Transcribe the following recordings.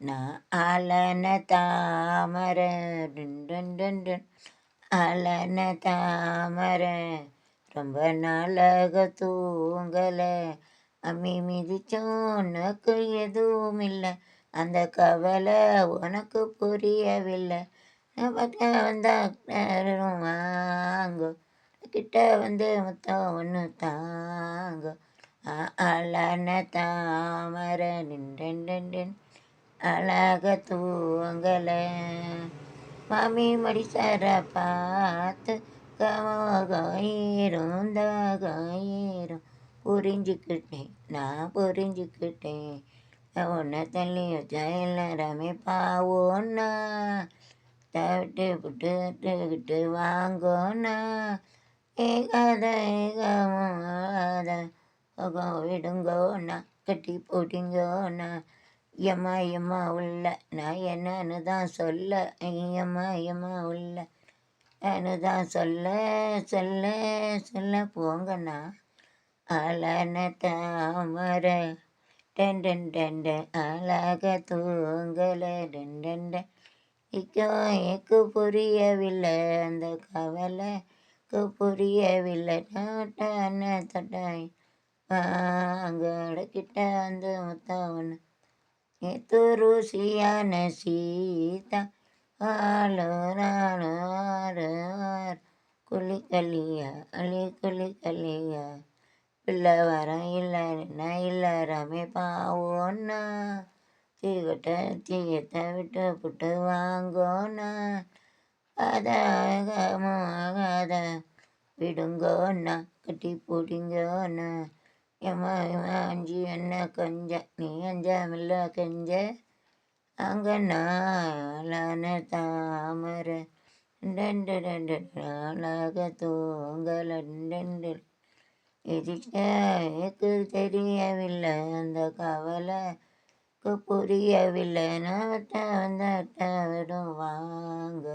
நான் அலன தாமர டுன் அலன தாமர ரொம்ப நாளாக தூங்கல. அம்மி மிதிச்சோம் உனக்கு எதுவும் இல்லை அந்த கவலை உனக்கு புரியவில்லை. நான் பார்த்தா வாங்கோ கிட்ட வந்து மொத்தம் ஒன்று தாங்கோ. அழன தாமர நின்றன் அழக தூங்கல மாமி மடிசார பார்த்து கமாயிரும் தாகாயிரும் புரிஞ்சுக்கிட்டேன் நான் புரிஞ்சுக்கிட்டேன் உன்னை தள்ளி வச்சா எல்லாருமே பாவோண்ணா. தவிட்டு விட்டு வாங்கோண்ணா. ஏகாத ஏகாத விடுங்கோ விடுங்கோண்ணா கட்டி போட்டிங்கோண்ணா எம்மா எம்மா உள்ள. நான் என்னன்னு தான் சொல்ல. ஐயம்மா எம்மா உள்ள. நான் தான் சொல்ல சொல்ல சொல்ல. போங்கண்ணா. அழன தாமர டன் டன் அழக தூங்கல. டன் இக்கோ எனக்கு புரியவில்லை. அந்த கவலைக்கு புரியவில்லை. நாட்டான தொட்டாய் வாங்க கிட்ட வந்து முத்தவன. நேத்து ருசியான சீதா ஆலோ நாலு ஆறு ஆறு குளி கலியா அலி குளி பிள்ளை வரம் இல்லை நான் இல்லை ரமே பாவோண்ணா. தீகட்ட தீயத்தை விட்டு புட்டு வாங்கோண்ணா. அதாக ஆகாத விடுங்கோண்ணா கட்டி போடிங்கோண்ணா. எம்மா எம்மா அஞ்சு என்ன கொஞ்ச? நீ அஞ்சாமில்ல கெஞ்ச? அங்கே நாளான தாமர. ரெண்டு ரெண்டு நாளாக தூங்கலண்டு இதுக்கு தெரியவில்லை அந்த கவலைக்கு புரியவில்லை நான் வந்தாட்ட விடும் வாங்க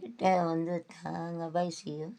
கிட்ட வந்து தாங்க பைசியும்